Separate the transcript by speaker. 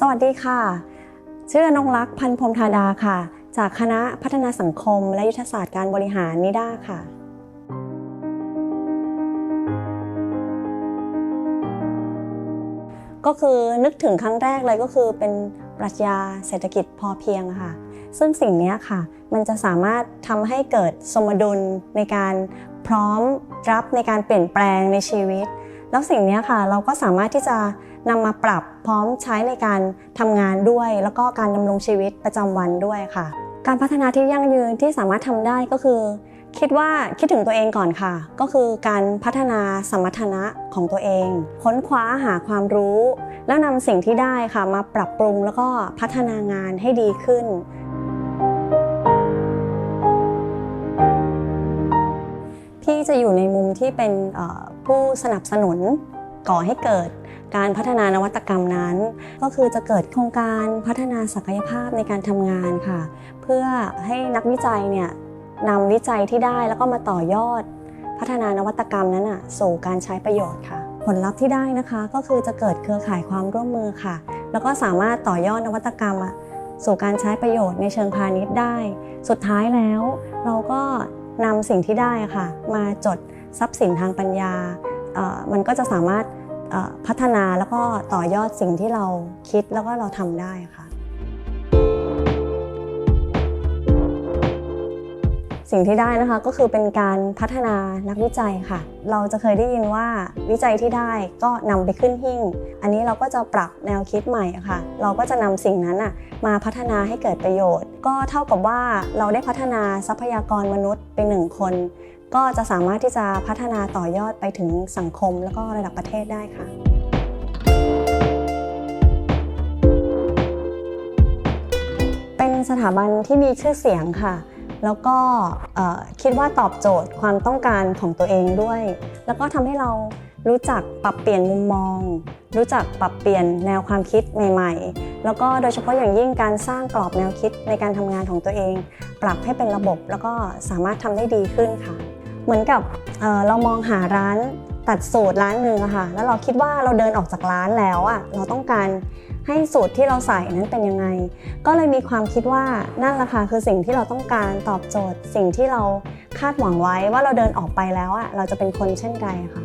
Speaker 1: สวัสดีค่ะ ชื่ออนงรักษ์พันพรมธาดาค่ะ จากคณะพัฒนาสังคม และยุทธศาสตร์การบริหารนิด้าค่ะ ก็คือนึกถึงครั้งแรกเลยก็คือเป็นปรัชญาเศรษฐกิจพอเพียงค่ะ ซึ่งสิ่งนี้ค่ะ มันจะสามารถทำให้เกิดสมดุลในการพร้อมรับในการเปลี่ยนแปลงในชีวิต แล้วสิ่งนี้ค่ะเราก็สามารถที่จะนำมาปรับพร้อมใช้ในการทำงานด้วย แล้วก็การดำรงชีวิตประจำวันด้วยค่ะ การพัฒนาที่ยั่งยืนที่สามารถทำได้ก็คือ คิดว่าคิดถึงตัวเองก่อนค่ะ ก็คือการพัฒนาสมรรถนะของตัวเอง ค้นคว้าหาความรู้ แล้วนำสิ่งที่ได้ค่ะ มาปรับปรุงแล้วก็พัฒนางานให้ดีขึ้น จะอยู่ในมุมที่เป็นผู้สนับสนุนก่อให้เกิดการพัฒนานวัตกรรมนั้น ก็คือจะเกิดโครงการพัฒนาศักยภาพในการทำงานค่ะ เพื่อให้นักวิจัยเนี่ยนำวิจัยที่ได้แล้วก็มาต่อยอด พัฒนานวัตกรรมนั้นอะสู่การใช้ประโยชน์ค่ะ ผลลัพธ์ที่ได้นะคะก็คือจะเกิดเครือข่ายความร่วมมือค่ะ แล้วก็สามารถต่อยอดนวัตกรรมอะสู่การใช้ประโยชน์ในเชิงพาณิชย์ได้ สุดท้ายแล้วเราก็ นำสิ่งที่ได้ค่ะ มาจดทรัพย์สินทางปัญญา มันก็จะสามารถพัฒนาแล้วก็ต่อยอดสิ่งที่เราคิดแล้วก็เราทำได้ค่ะ สิ่งที่ได้นะคะก็คือเป็นการพัฒนานักวิจัยค่ะ เราจะเคยได้ยินว่าวิจัยที่ได้ก็นำไปขึ้นหิ้งอันนี้เราก็จะปรับแนวคิดใหม่ค่ะ เราก็จะนำสิ่งนั้นอะมาพัฒนาให้เกิดประโยชน์ ก็เท่ากับว่าเราได้พัฒนาทรัพยากรมนุษย์เป็นหนึ่งคน ก็จะสามารถที่จะพัฒนาต่อยอดไปถึงสังคม แล้วก็ระดับประเทศได้ค่ะเป็นสถาบันที่มีชื่อเสียงค่ะ แล้วก็คิดว่าตอบโจทย์ความต้องการของตัวเองด้วย แล้วก็ทำให้เรารู้จักปรับเปลี่ยนมุมมอง รู้จักปรับเปลี่ยนแนวความคิดใหม่ๆ แล้วก็โดยเฉพาะอย่างยิ่งการสร้างกรอบแนวคิดในการทำงานของตัวเอง ปรับให้เป็นระบบแล้วก็สามารถทำได้ดีขึ้นค่ะ เหมือนกับเเรามองหาร้านตัดสูตรร้านหนึ่งอะค่ะ แล้วเราคิดว่าเราเดินออกจากร้านแล้วอะเราต้องการ ให้สูตรที่เราใส่นั้นเป็นยังไง ก็เลยมีความคิดว่านั่นแหละค่ะคือสิ่งที่เราต้องการตอบโจทย์ สิ่งที่เราคาดหวังไว้ว่าเราเดินออกไปแล้วอะเราจะเป็นคนเช่นไรค่ะ